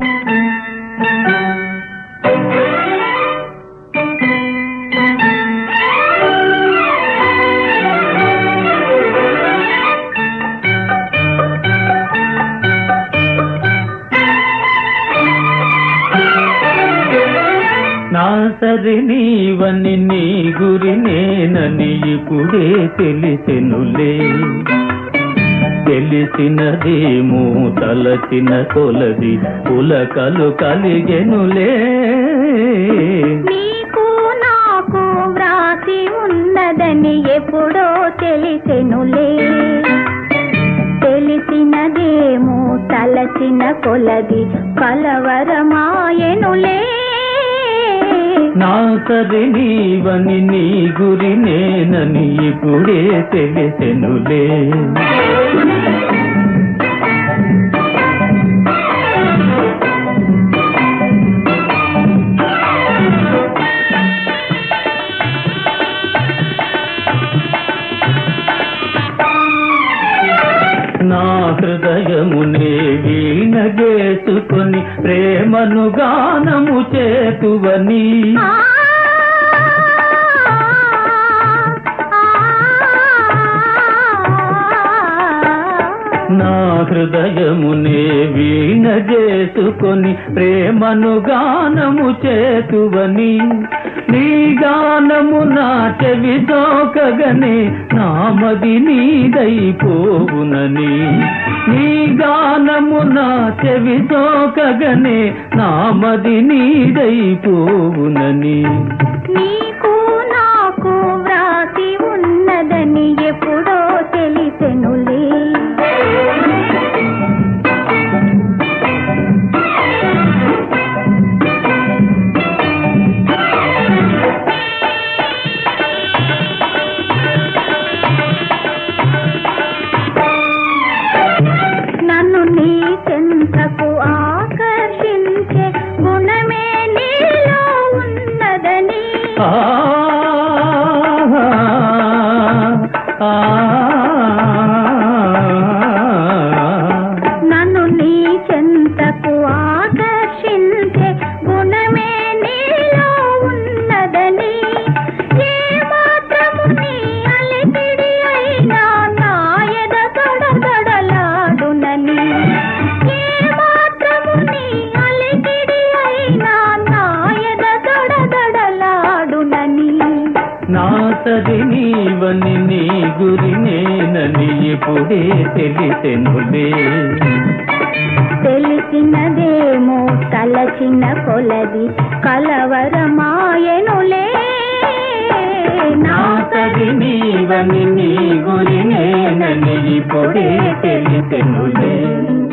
నా సరి నీవని నీ గురి నేనని ఇప్పుడే తెలిసెనులే. తెలిసినదేమో తలచిన కొలది పులకలు కలిగెనులే. నీకు నాకు వ్రాసి ఉన్నదని ఎప్పుడో తెలిసెనులే. తెలిసినదేమో తలచిన కొలది కలవరమాయనులే. నా సరి నీవని నీ గురి నేనని ఇప్పుడే తెలిసెనులే. నా హృదయమునే వీణగేసుకొని ప్రేమను గానము చేతువని. నా హృదయమునే వీణగేసుకొని ప్రేమను గానము చేతువని. నీ గానము నా చెవి సోకగనే నామది నీదైపోవునని నీ గానము నా చెవి సోకగనే నామది నీదైపోవునని నీ ఉన్నదని నా సరి నీవని నీ గురి నేనని ఇప్పుడే తెలిసెనులే. తెలిసినదేమో తలచిన కొలది కలవరమాయనులే. నా సరి నీవని నీ గురి నేనని ఇప్పుడే తెలిసెనులే.